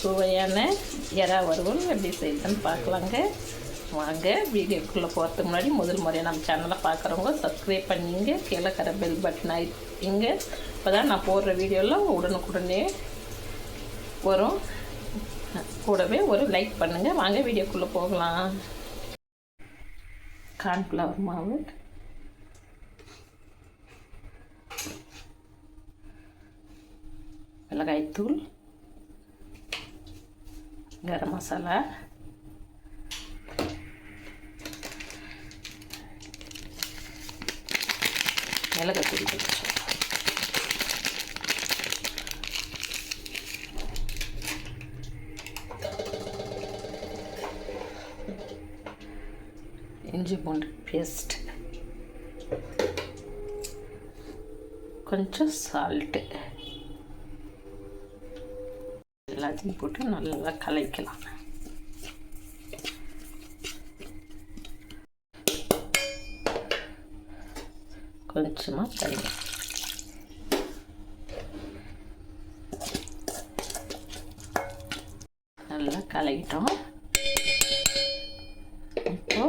சுவையான எறா வறுவல் எப்படி செய்யுதுன்னு பார்க்கலாங்க. வாங்க வீடியோக்குள்ளே போகிறதுக்கு முன்னாடி முதல் முறையாக நம்ம சேனலை பார்க்குறவங்க சப்ஸ்கிரைப் பண்ணிங்க கீழே கர பெல் பட்டன் ஆகிங்க இப்போ தான் நான் போடுற வீடியோலாம் உடனுக்குடனே வரும். கூடவே ஒரு லைக் பண்ணுங்கள் வாங்க வீடியோக்குள்ளே போகலாம். கார்ன்ஃப்ளவர் மாவு. மிளகாய்த்தூள். கரம் மசாலா. மிளகாத்தூள் கொஞ்சம் இஞ்சி பூண்டு பேஸ்ட் கொஞ்சம் சால்ட்டு எல்லாத்தையும் போட்டு நல்லா கலக்கலாம். கொஞ்சமாக தண்ணி. நல்லா கலக்கிட்டோம். இப்போ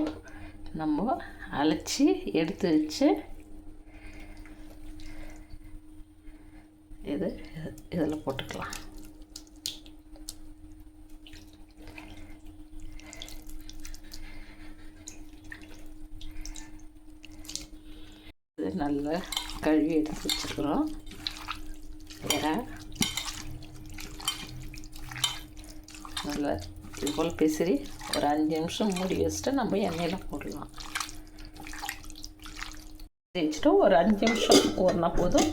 நம்ம அழைச்சி எடுத்து வச்சு இது இதில் போட்டுக்கலாம். நல்லா கழுவி எடுத்து வச்சுக்கிறோம். வேற. நல்லா இது போல் பிசிறி ஒரு அஞ்சு நிமிஷம் மூடி வச்சுட்டு நம்ம எண்ணெயில் போடலாம். வச்சுட்டு ஒரு அஞ்சு நிமிஷம் ஊறினா போதும்.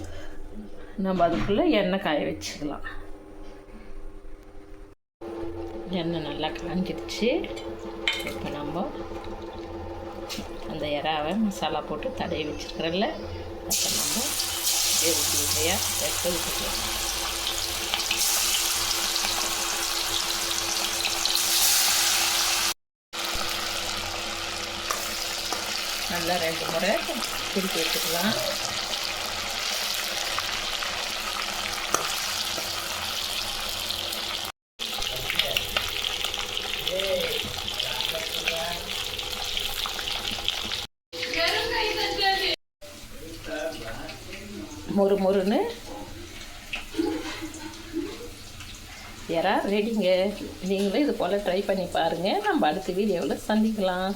நம்ம அதுக்குள்ளே எண்ணெய் காய வச்சுக்கலாம். எண்ணெய் நல்லா காஞ்சிடுச்சு இப்போ நம்ம அந்த இறாவை மசாலா போட்டு தடவி வச்சுருக்கிறல்ல அதை நம்ம அப்படியே வெறுதி இல்லையாக வெக்க விட்டுக்கலாம் நல்லா ரெண்டு முறை திருப்பி வச்சுக்கலாம் மொறு மொறுன்னு. யாரா ரெடிங்க நீங்களும் இது போல் ட்ரை பண்ணி பாருங்கள் நம்ம அடுத்த வீடியோவில் சந்திக்கலாம்.